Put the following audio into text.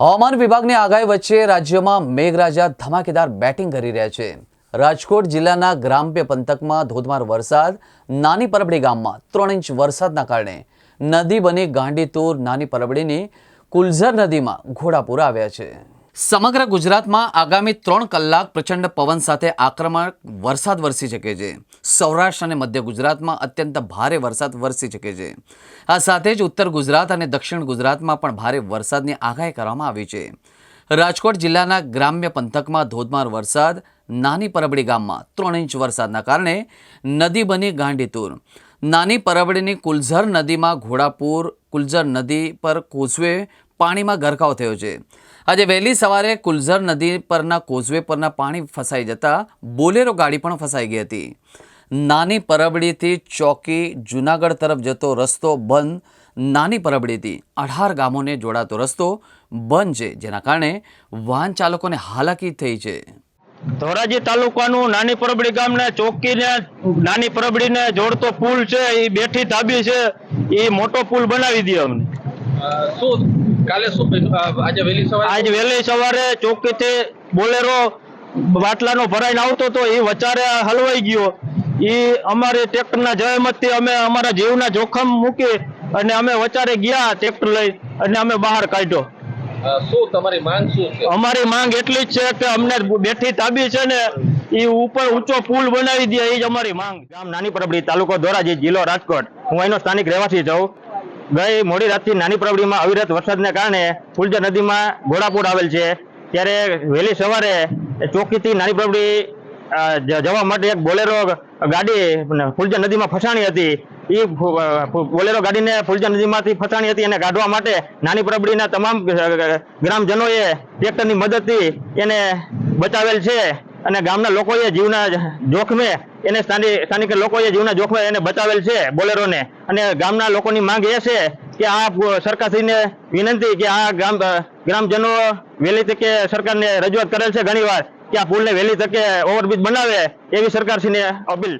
હવામાન વિભાગની આગાહી વચ્ચે રાજ્યમાં મેઘરાજા ધમાકેદાર બેટિંગ કરી રહ્યા છે. રાજકોટ જિલ્લાના ગ્રામ્ય પંથકમાં ધોધમાર વરસાદ, નાની પરબડી ગામમાં ત્રણ ઇંચ વરસાદના કારણે નદી બની ગાંડીતુર નાની પરબડીની કુલઝર નદીમાં ઘોડાપુર આવ્યા છે. સમગ્ર ગુજરાતમાં આગામી ત્રણ કલાક પ્રચંડ પવન સાથે આક્રમક વરસાદ વરસી શકે છે. સૌરાષ્ટ્ર અને મધ્ય ગુજરાતમાં અત્યંત ભારે વરસાદ વરસી શકે છે. આ સાથે જ ઉત્તર ગુજરાત અને દક્ષિણ ગુજરાતમાં પણ ભારે વરસાદની આગાહી કરવામાં આવી છે. રાજકોટ જિલ્લાના ગ્રામ્ય પંથકમાં ધોધમાર વરસાદ, નાની પરબડી ગામમાં ત્રણ ઇંચ વરસાદના કારણે નદી બની ગાંડીતુર. નાની પરબડીની કુલઝર નદીમાં ઘોડાપુર, કુલઝર નદી પર કોઝવે પાણીમાં ગરકાવ થયો છે. આજે વહેલી સવારે કુલઝર નદી પરના કોઝવે પરના પાણી ફસાઈ જતા બોલેરો ગાડી પણ ફસાઈ ગઈ હતી. નાની પરબડીથી ચોકી જુનાગઢ તરફ જતો રસ્તો બંધ. નાની પરબડીથી અઢાર ગામોને જોડાતો રસ્તો બંધ છે જેના કારણે વાહન ચાલકોને હાલાકી થઈ છે. ધોરાજી તાલુકાનું નાની પરબડી ગામને ચોકીને નાની પરબડીને જોડતો પુલ છે એ બેઠી ધાબી છે એ મોટો પુલ બનાવી દે અમને. શું કાલે શું આજે વહેલી સવારે આજે વહેલી સવારે ચોકીથી બોલેરો બાટલાનો ભરાઈને આવતો તો એ વચારે હલવાઈ ગયો. એ અમારી ટ્રેક્ટરના જહેમતથી અમે અમારા જીવના જોખમ મૂકી અને અમે વચારે ગયા ટ્રેક્ટર લઈ અને અમે બહાર કાઢ્યો. શું તમારી માંગ શું છે? અમારી માંગ એટલી જ છે કે અમને બેઠી તાબી છે ને એ ઉપર ઊંચો પુલ બનાવી દે એ જ અમારી માંગ. ગામ નાની પરબડી તાલુકો ધોરાજી જિલ્લો રાજકોટ. હું એનો સ્થાનિક રહેવાસી છું. ગઈ મોડી રાતથી નાની પરબડીમાં અવિરત વરસાદને કારણે ફુલજા નદીમાં ઘોડાપૂર આવેલ છે. ત્યારે વહેલી સવારે ચોકીથી નાની પરબડી જવા માટે એક બોલેરો ગાડી ફુલજા નદીમાં ફસાણી હતી. એ બોલેરો ગાડીને ફુલજા નદીમાંથી ફસાણી હતી એને કાઢવા માટે નાની પરબડીના તમામ ગ્રામજનોએ ટ્રેક્ટરની મદદથી એને બચાવેલ છે. અને ગામના લોકોએ જીવના જોખમે એને સ્થાનિક લોકોએ જીવના જોખમે એને બચાવેલ છે બોલેરોને. અને ગામના લોકોની માંગ એ છે કે આ સરકારશ્રીને વિનંતી કે આ ગામ, ગ્રામજનો વહેલી તકે સરકારને રજૂઆત કરેલ છે ઘણીવાર કે આ પુલને વહેલી તકે ઓવરબ્રિજ બનાવે એવી સરકારશ્રીને અપીલ.